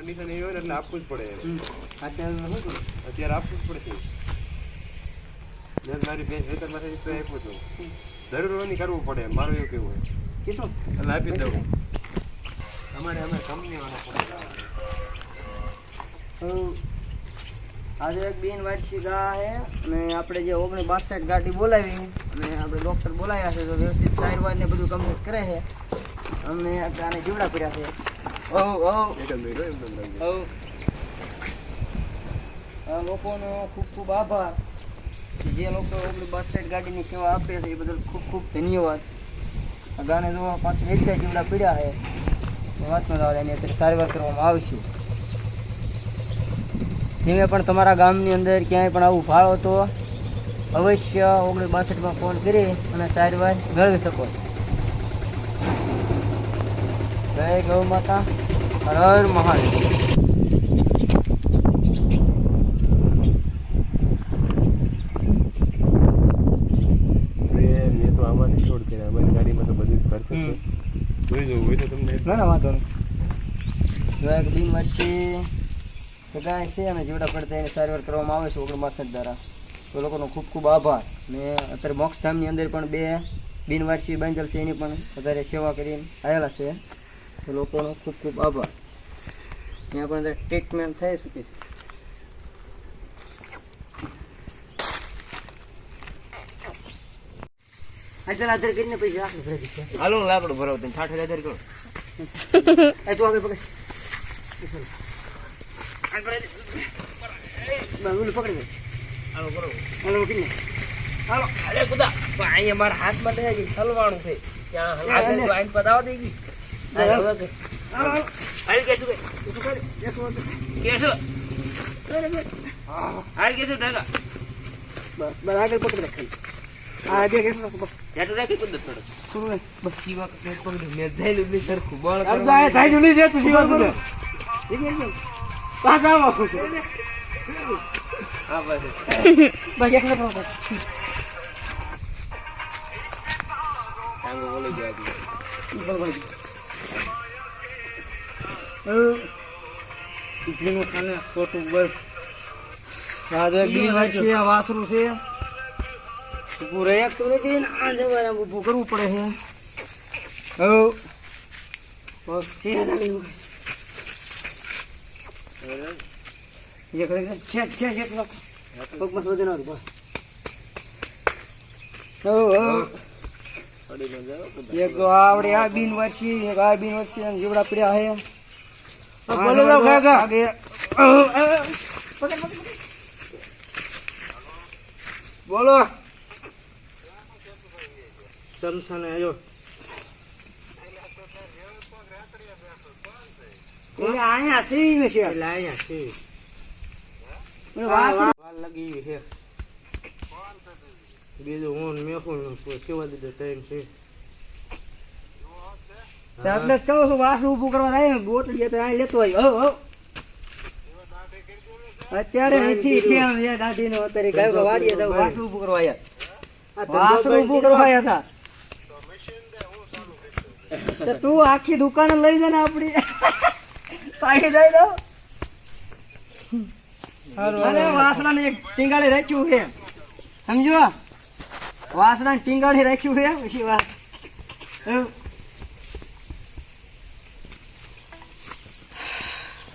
Condition એવી હોય એટલે આપવું જ પડે અત્યારે શું અત્યારે આપવું જ પડશે. મેં મારી ભેંસ માટે તો આપ્યું હતું. જરૂર હોય કરવું પડે મારું એવું કેવું હોય. કીશું એટલે આપી દઉં. અમારે અમે કંપનીવાળા પડે આજે એક બેન વાર્ષિક આ છે અને આપણે જે ઓગણીસ બાસઠ ગાડી બોલાવી અને આપણે ડૉક્ટર બોલાવ્યા છે તો વ્યવસ્થિત સારવાર ને બધું કમ્પ્લીટ કરે છે. અમને આને જીવડા પડ્યા છે. ઓહ મિનિટ એમ તેમ લાગી. આ લોકોનો ખૂબ ખૂબ આભાર જે લોકો ઓગણીસ બાસઠ ગાડીની સેવા આપે છે એ બદલ ખૂબ ખૂબ ધન્યવાદ. આ ગાને જો પાછું એક બે જીવડા પીડ્યા છે એ આવે એની અત્યારે સારવાર કરવામાં આવશે. તમે પણ તમારા ગામની અંદર ક્યાંય પણ આવું ફાળો તો અવશ્ય ઓગણીસ બાસઠમાં ફોન કરી અને સારવાર મેળવી શકો છો. જય ગૌ માતા હર મહાદેવ. જીવડા પડતા એની સારવાર કરવામાં આવે છે ઓગણ બાસઠ દ્વારા તો લોકોનો ખૂબ ખૂબ આભાર. ને અત્યારે મોક્ષધામની અંદર પણ બે બિનવારસી બાંધેલ છે એની પણ વધારે સેવા કરીને આવેલા છે. તો લોકોનો ખૂબ ખૂબ આભાર. ત્યાં પણ ટ્રીટમેન્ટ થઈ શકે છે. હજાર હજાર કરીને પૈસા આખરે ભરી દીધા હાલો લાકડું ભરાવ તમે સાઠ હજાર કરો. એ તું આગળ પકડ. પકડી. દે હાલો કરો હાલો હાલો અરે ખુદા અહીંયા મારા હાથમાં થઈ ગઈ હલવાનું છે. ત્યાં હલાવે. પતાવા દઈ ગઈ તું આગળ પકડી રાખ બે કેસ રાખો. જાટુ રાખી કુદરત થોડો થોડું બસ. શિવા કે પકડી મેં જઈલું બી સરખું બોલ હાલ, તો આ થાય નહીં જતું શિવા કુદર. એ કે છે? પાછા આવો. હા બસ બસ, એક રાખો, બસ. ચૂંટણીનું ખાને ખોટું બસ. આ જો બી વાત છે, વાસરું છે ઊભું એક તો નથી આ જવાને ઊભું કરવું પડે છે હવ. બસ, છે છે છે. પગમાં બસ. પડી ન જાવ એક આવડે આ બિન વર્ષી એક આ બિન વર્ષી જીવડા પડ્યા હે બોલો જાઓ, કાકા. આગે. બોલો. તમસાને આયો. અહીંયા સી ને છે. એટલે અહીંયા વાલ લગી છે. બીજું હું મેખું કેવા દીધો ટાઈમ છે. એટલે જ કહું છું વાસણ ઊભું કરવા થાય ને બોટલી તો અહીં લેતો હોય હો અત્યારે નથી કેમ છે દાઢીનો અત્યારે ગાયો વાડીએ તો વાસણ ઊભું કરવા આવ્યા. વાસણ ઊભું કરવા આવ્યા હતા. તો તું આખી દુકાન લઈ જાય ને આપડી સાહી જાય દો. અરે વાસણા ને ટીંગાળી રાખ્યું છે. સમજો વાસણા ને ટીંગાળી રાખ્યું છે પછી વાત એવું. બહાર રહી જા પગડી કેવું છે સર? કેવું છે? પેલું છે બીજા એવું. હું કે કીધું, બેસીને જા. એવું, એવું આ નહીં. કામ જ ખોટા એવું, નહીં.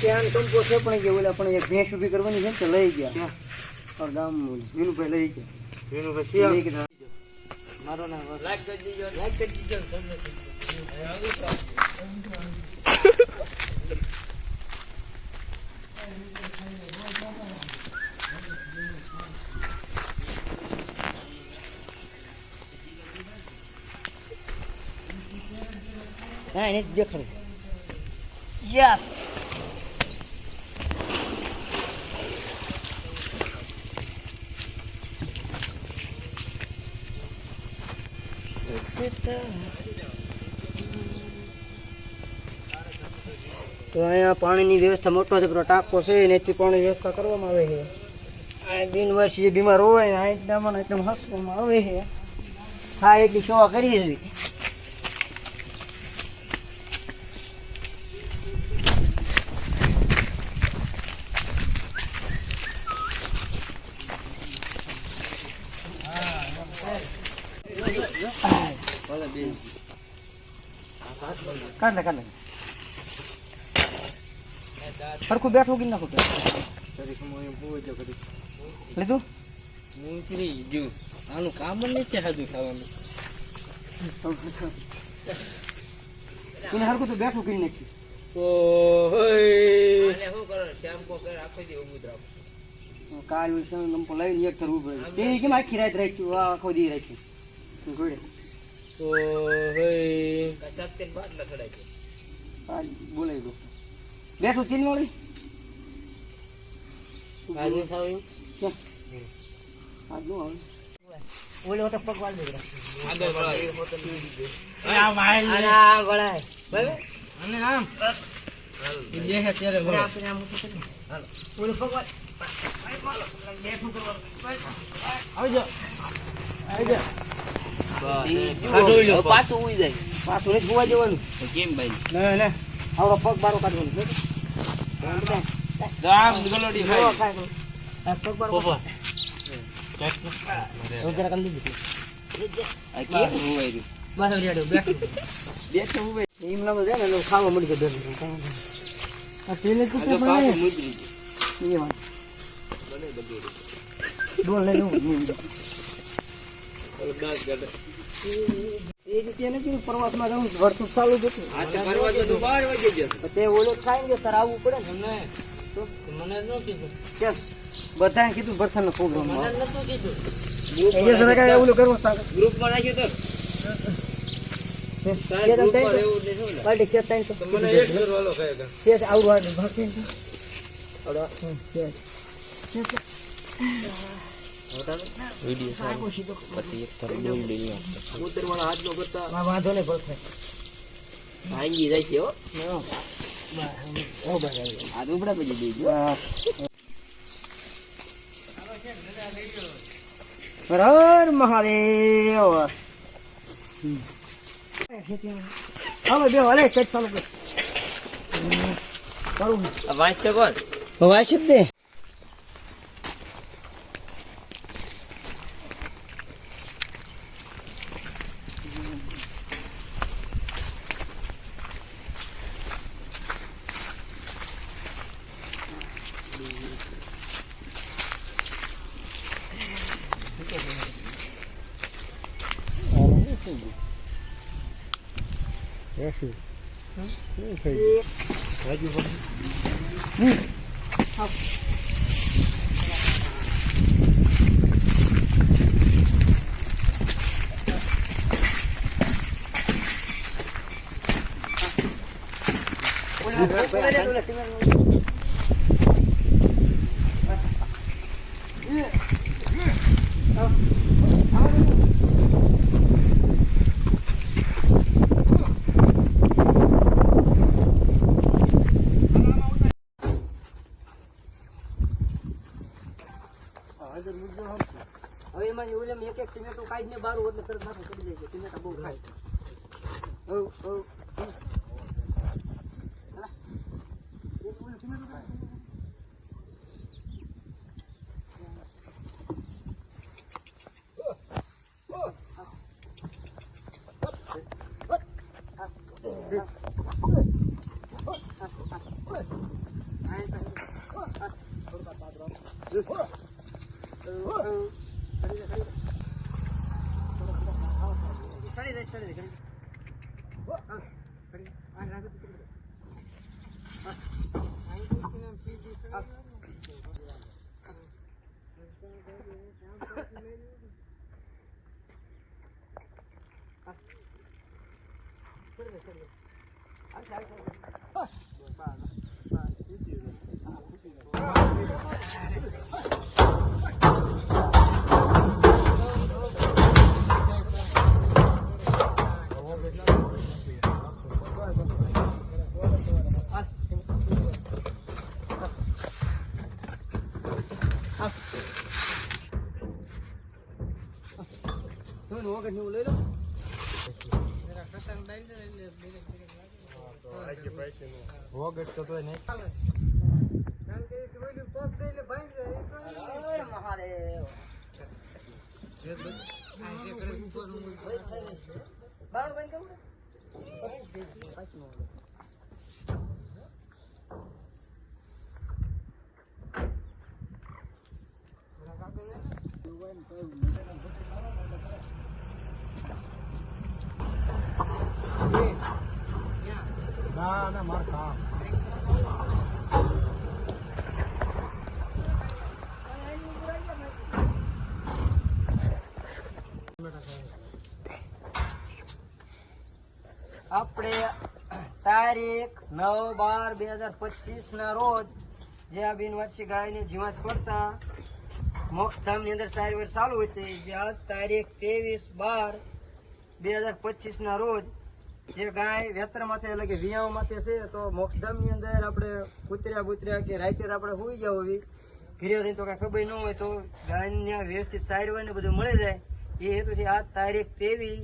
ત્યાં કંપો છે પણ કે ઓલા પણ એક ભેંસ ઊભી કરવાની છે ને તો લઈ ગયા. વિનુભાઈ લઈ ગયા. એનું પછી લઈ ગયા. મારો નામ લાઈક કરી દીજો લાઈક કરી દીજો હા એને જ દેખાડો. યસ તો અહીંયા પાણીની વ્યવસ્થા મોટો છે પેલો ટાંકો છે એનાથી પાણીની વ્યવસ્થા કરવામાં આવે છે. બિન વર્ષી જે બીમાર હોય આ એકદમ એકદમ હસવામાં આવે છે. હા, એટલી સેવા કરીએ છીએ કાઢ લે કાઢ લે. સરખું બેઠું કે નાખું લીધું? આનું કામ જ નથી હાજુ એને હરખું તો બેઠું કરી નાખ્યું ઓય શું કરો શ્યામ કો કર આખો દી ઉભું રાખો કાલ લઈને એક તે કેમ આખી રાત રાખ્યું? આખો દી રાખ્યું. ઘોડે. તો કશાક તે બાટલા ચડાય છે. આ બોલાવી દો. બેઠું તીન વાળી? આજે ખાવું ક્યાં? આજ નો આવે. ઓલે હોતે પગ વાળ દેગરા આગળ વળાય આ માઈલ આ વળાય બરાબર? અને આમ. ત્યારે વળાય આપણે આમ હાલો. ઓલે પગ વાળ. બેઠું કરવાનું આવજો આવજો પાછું ઉઈ જાય. પાછું નથી હોવા દેવાનું કેમ ભાઈ? ના ના આવડો પગ બારો કાઢવાનો. રામ ગલોડી જો કાંઈ નહીં. આ પગ બારો જરા કામ દીધું આ કેમ ઉવાઈ રહ્યું બસ રેડો બેઠું. બેઠો ઉવાઈ એમ લાગે છે ને ખાવા મળી જાય બેઠું આ પેલે તો ડોલ લઈ લઉં એ રીતે નથી પ્રવાસમાં જવું વર્ષું ચાલુ જ હતું. તો ઓલો ખાઈ ગયો તારે આવવું પડે ને? મને ન કીધું. કેમ? બધાએ કીધું પ્રોગ્રામ મને નતું ઓલું કરવું ગ્રુપમાં નાખ્યું તો. તો સારો. પછી એક કરવાલો કહે કે કે ઉતર કે હાથ નો કરતા ના વાંધો નહીં ભરશે ભાંગી જાય છે હો. ઓ ભાઈ આ દુબડા પછી દઈ ગયો હર મહાદેવ. હવે બે હલે કટ ચાલુ કર. કરું આ વાંચ છે કોણ વાંચ્યું દે હવે એમાં ઓલે એક એક ટમેટો કાઢીને બારું એટલે તરત માથું ચડી જાય છે ટમેટા બહુ ખાય Ah! વખત હું લઈ લો. હર મહાદેવ બારું બંધ કરું આપણે તારીખ નવ બાર બે હજાર પચીસ ના રોજ જે આ બિનવાસી ગાયની જીવાત પડતા મોક્ષધામની અંદર સારી વાર ચાલુ હતી જે આજ તારીખ ત્રેવીસ બાર બે હજાર પચીસ ના રોજ જે ગાય વેતર માથે એટલે કે વિયાવ માથે છે, તો મોક્ષધામની અંદર આપણે કૂતર્યા બુતર્યા કે રાતે આપણે હોઈ જાવ હોવી. ઘરે થઈને તો કાંઈ ખબર ન હોય તો ગાયને વ્યવસ્થિત સારી હોય ને બધું મળી જાય. એ હેતુથી આજ તારીખ ત્રેવીસ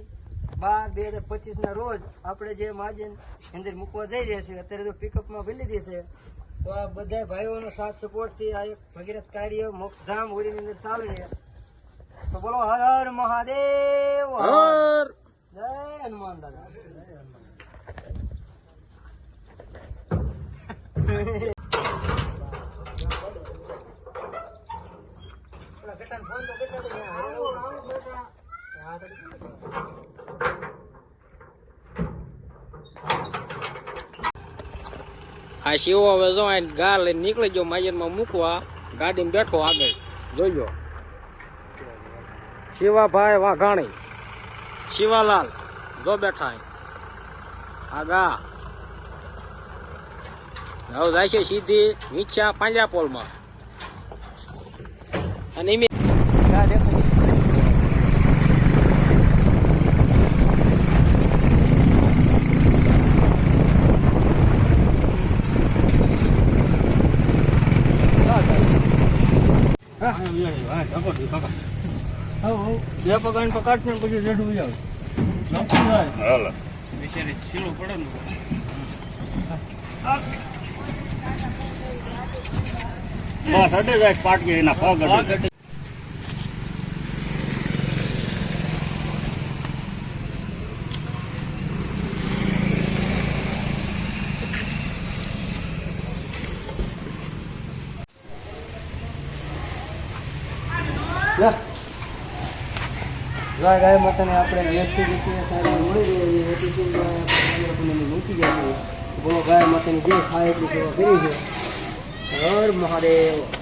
બાર બે હજાર પચીસ ના રોજ આપણે જે માજન અંદર મૂકવા જઈ રહ્યા છીએ, અત્યારે તો પિકઅપમાં ભરી લીધી છે. તો આ બધા ભાઈઓનો સાથ સપોર્ટથી આ એક ભગીરથ કાર્ય મોક્ષધામ હોળીની અંદર ચાલે છે. તો બોલો હર હર મહાદેવ. હર. જય હનુમાન દાદા. ફોન તો યાર. હા, આ શિવો હવે જો ગા લઈને નીકળી ગયો માજરમાં મૂકવા, ગાડીમાં બેઠો આગળ. જોયો શિવાભાઈ વાઘાણી. શિવાલાલ, જો બેઠા આગા. ગા હવે જાય છે સીધી મીઠા પાંજરાપોલમાં અને એમ ગા દેખાય. બે પગાર પકાડશે ને પછી રેડું જાવ બિચારી છેલ્લું પડે ને એના પગ ગાય ગાય માતાને આપણે વ્યવસ્થિત રીતે સારી મળી રહે એ હેતુથી જ આપણે મૂકી જાય છે. બોલો, ગાય માતાની જે ખાય એટલી સેવા કરી છે. હર મહાદેવ.